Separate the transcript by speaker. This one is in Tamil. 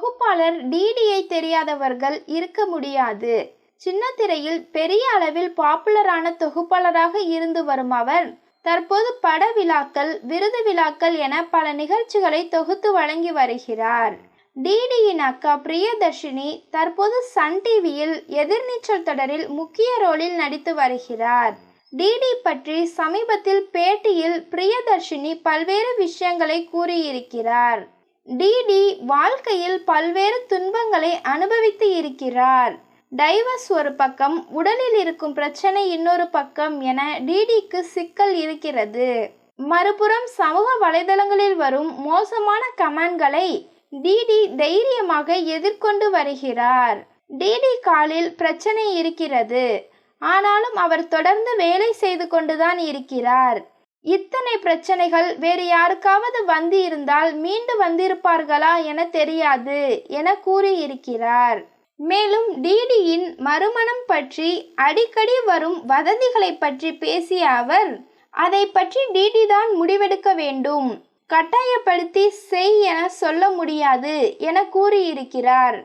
Speaker 1: தொகுப்பாளர் டிடியை தெரியாதவர்கள் இருக்க முடியாது. சின்னத்திரையில் பெரிய அளவில் பாப்புலரான தொகுப்பாளராக இருந்து வரும் அவர் தற்போது பட விழாக்கள் விருது விழாக்கள் என பல நிகழ்ச்சிகளை தொகுத்து வழங்கி வருகிறார். டிடியின் அக்கா பிரியதர்ஷினி தற்போது சன் டிவியில் எதிர்நீச்சல் தொடரில் முக்கிய ரோலில் நடித்து வருகிறார். டிடி பற்றி சமீபத்தில் பேட்டியில் பிரியதர்ஷினி பல்வேறு விஷயங்களை கூறியிருக்கிறார். டிடி வாழ்க்கையில் பல்வேறு துன்பங்களை அனுபவித்து இருக்கிறார். டைவர்ஸ் ஒரு பக்கம் உடலில் இருக்கும் பிரச்சனை இன்னொரு பக்கம் என டிடிக்கு சிக்கல் இருக்கிறது. மறுபுறம் சமூக வலைதளங்களில் வரும் மோசமான கமெண்ட்களை டிடி தைரியமாக எதிர்கொண்டு வருகிறார். டிடி காலில் பிரச்சனை இருக்கிறது. ஆனாலும் அவர் தொடர்ந்து வேலை செய்து கொண்டுதான் இருக்கிறார். இத்தனை பிரச்சனைகள் வேறு யாருக்காவது வந்து இருந்தால் மீண்டு வந்திருப்பார்களா என தெரியாது என கூறியிருக்கிறார். மேலும் டிடியின் மறுமணம் பற்றி அடிக்கடி வரும் வதந்திகளை பற்றி பேசிய அவர் அதை பற்றி டிடி தான் முடிவெடுக்க வேண்டும். கட்டாயப்படுத்தி செய் என சொல்ல முடியாது என கூறியிருக்கிறார்.